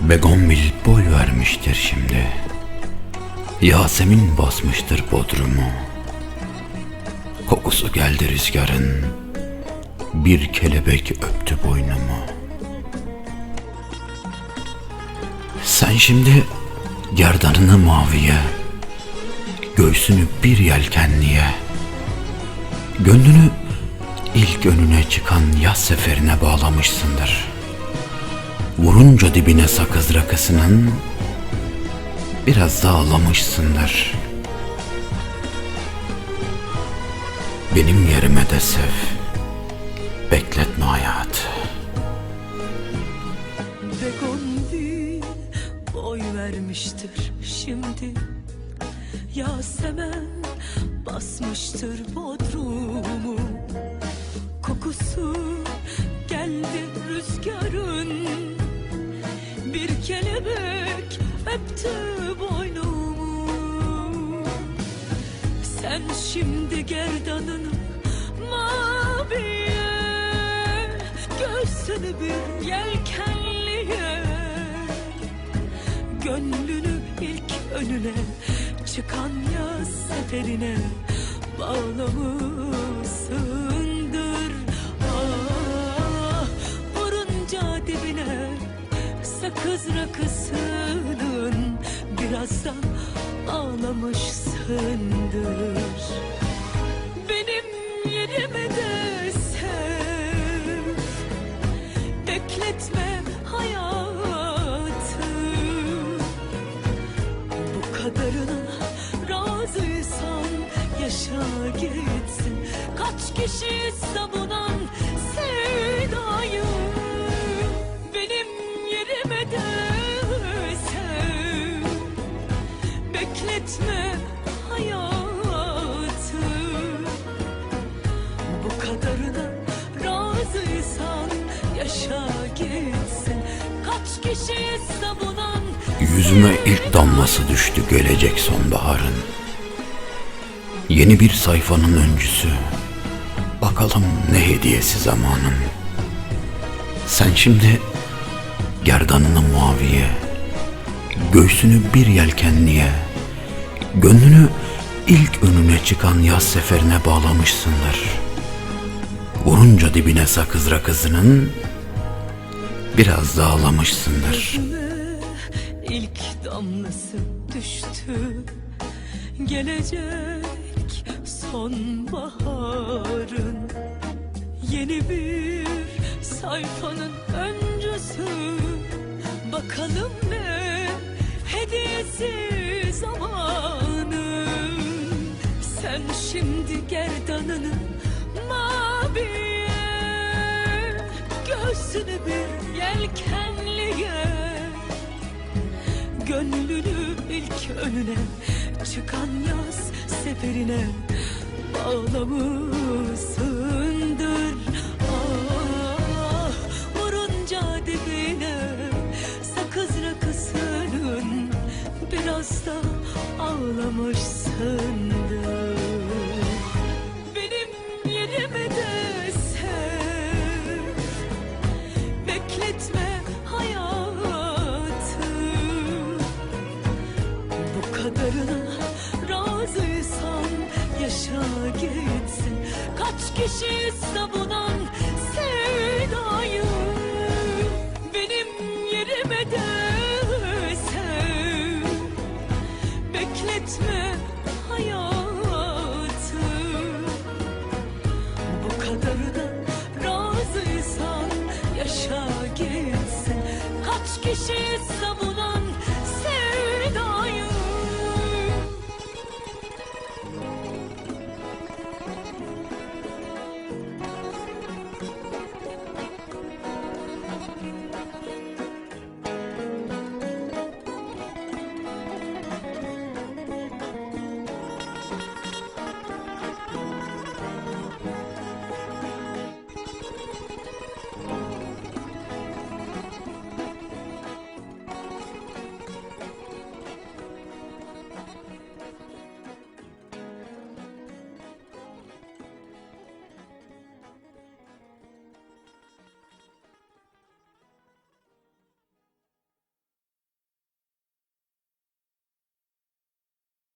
Begonbil boy vermiştir şimdi. Yasemin basmıştır bodrumu. Kokusu geldi rüzgarın. Bir kelebek öptü boynumu. Sen şimdi gerdanını maviye, göğsünü bir yelkenliye, gönlünü ilk önüne çıkan yaz seferine bağlamışsındır. Vurunca dibine sakız rakısının biraz da ağlamışsındır. Benim yerime de sev. Bekletme hayat. Begonvil boy vermiştir şimdi Yasemen basmıştır bodrumu Kokusu öptü boynumu. Sen şimdi gerdanını maviye Göğsünü bir yelkenliye. Gönlünü ilk önüne Çıkan yaz seferine Bağlamışsındır Ah vurunca dibine Sakız rakısının Biraz da ağlamışsındır benim yerime de sev. Bekletme hayatı. Bu kadarına razıysan yaşa gitsin. Kaç kişi savunan Bekletme hayatı Bu kadarına razıysan yaşa gitsin Kaç kişi savunan Yüzüme ilk damlası düştü gelecek sonbaharın. Yeni bir sayfanın öncüsü. Bakalım ne hediyesi zamanın. Sen şimdi gerdanını maviye, göğsünü bir yelkenliye, gönlünü ilk önüne çıkan yaz seferine bağlamışsındır. Vurunca dibine sakız rakızının biraz da ağlamışsındır. İlk damlası düştü Gelecek sonbaharın Yeni bir sayfanın öncüsü Bakalım ne hediyesi zamanı Sen şimdi gerdanını maviye Göğsünü bir yelkenliye Gönlünü ilk önüne Çıkan yaz seferine Bağlamışsındır Ah vurunca dibine Sakız rakısının Biraz da ağlamışsındır kadarına razıysan yaşa gitsin. Kaç kişi savunan sevdayı Benim yerime de sev Bekletme hayatı. Bu kadarına razıysan yaşa gitsin. Kaç kişi savun